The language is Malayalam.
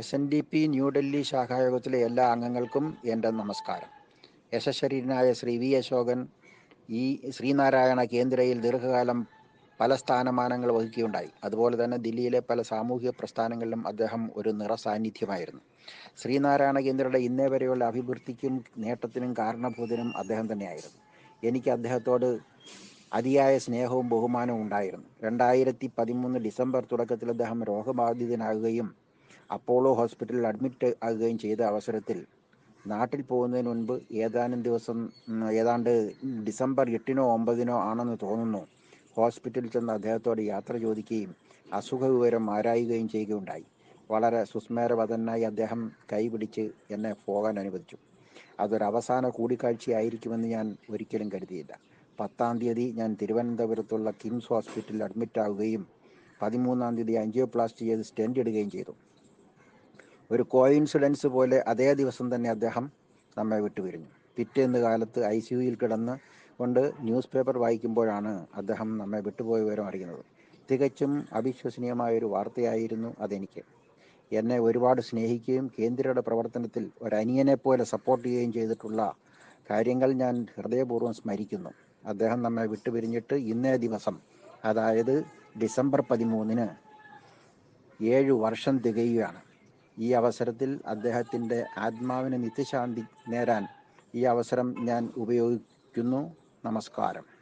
S N D P New Delhi ശാഖായോഗത്തിലെ എല്ലാ അംഗങ്ങൾക്കും എന്റെ നമസ്കാരം. യശശരീരനായ ശ്രീ വി അശോകൻ ഈ ശ്രീനാരായണ കേന്ദ്രയിൽ ദീർഘകാലം പല സ്ഥാനമാനങ്ങൾ വഹിക്കുകയുണ്ടായി. അതുപോലെ തന്നെ ദില്ലിയിലെ പല സാമൂഹിക പ്രസ്ഥാനങ്ങളിലും അദ്ദേഹം ഒരു നിറസാന്നിധ്യമായിരുന്നു. ശ്രീനാരായണ കേന്ദ്രയുടെ ഇന്നേ വരെയുള്ള അഭിവൃദ്ധിക്കും നേട്ടത്തിനും കാരണഭൂതനും അദ്ദേഹം തന്നെയായിരുന്നു. എനിക്ക് അദ്ദേഹത്തോട് അതിയായ സ്നേഹവും ബഹുമാനവും ഉണ്ടായിരുന്നു. രണ്ടായിരത്തി പതിമൂന്ന് ഡിസംബർ തുടക്കത്തിൽ അദ്ദേഹം രോഗബാധിതനാകുകയും അപ്പോളോ ഹോസ്പിറ്റലിൽ അഡ്മിറ്റ് ആകുകയും ചെയ്ത അവസരത്തിൽ നാട്ടിൽ പോകുന്നതിന് മുൻപ് ഏതാനും ദിവസം ഏതാണ്ട് ഡിസംബർ എട്ടിനോ ഒമ്പതിനോ ആണെന്ന് തോന്നുന്നു. ഹോസ്പിറ്റലിൽ ചെന്ന് അദ്ദേഹത്തോട് യാത്ര ചോദിക്കുകയും അസുഖവിവരം ആരായുകയും ചെയ്യുകയുണ്ടായി. വളരെ സുസ്മേരവതനായി അദ്ദേഹം കൈപിടിച്ച് എന്നെ പോകാൻ അനുവദിച്ചു. അതൊരവസാന കൂടിക്കാഴ്ചയായിരിക്കുമെന്ന് ഞാൻ ഒരിക്കലും കരുതിയില്ല. പത്താം തീയതി ഞാൻ തിരുവനന്തപുരത്തുള്ള കിംസ് ഹോസ്പിറ്റലിൽ അഡ്മിറ്റ് ആവുകയും പതിമൂന്നാം തീയതി ആൻജിയോപ്ലാസ്റ്റി ചെയ്ത് സ്റ്റെൻഡ് ഇടുകയും ചെയ്തു. ഒരു കോയിൻസിഡൻസ് പോലെ അതേ ദിവസം തന്നെ അദ്ദേഹം നമ്മെ വിട്ടുപിരിഞ്ഞു. പിറ്റേന്ന് കാലത്ത് ഐ സി യുയിൽ കിടന്ന് കൊണ്ട് ന്യൂസ് പേപ്പർ വായിക്കുമ്പോഴാണ് അദ്ദേഹം നമ്മെ വിട്ടുപോയ വിവരം അറിയുന്നത്. തികച്ചും അവിശ്വസനീയമായ ഒരു വാർത്തയായിരുന്നു അതെനിക്ക്. എന്നെ ഒരുപാട് സ്നേഹിക്കുകയും കേന്ദ്രയുടെ പ്രവർത്തനത്തിൽ ഒരനിയനെ പോലെ സപ്പോർട്ട് ചെയ്യുകയും ചെയ്തിട്ടുള്ള കാര്യങ്ങൾ ഞാൻ ഹൃദയപൂർവം സ്മരിക്കുന്നു. അദ്ദേഹം നമ്മെ വിട്ടുപിരിഞ്ഞിട്ട് ഇന്നേ ദിവസം അതായത് ഡിസംബർ പതിമൂന്നിന് ഏഴു വർഷം തികയുകയാണ്. ഈ അവസരത്തിൽ അദ്ദേഹത്തിന്റെ ആത്മാവിന് നിത്യശാന്തി നേരാൻ ഈ അവസരം ഞാൻ ഉപയോഗിക്കുന്നു. നമസ്കാരം.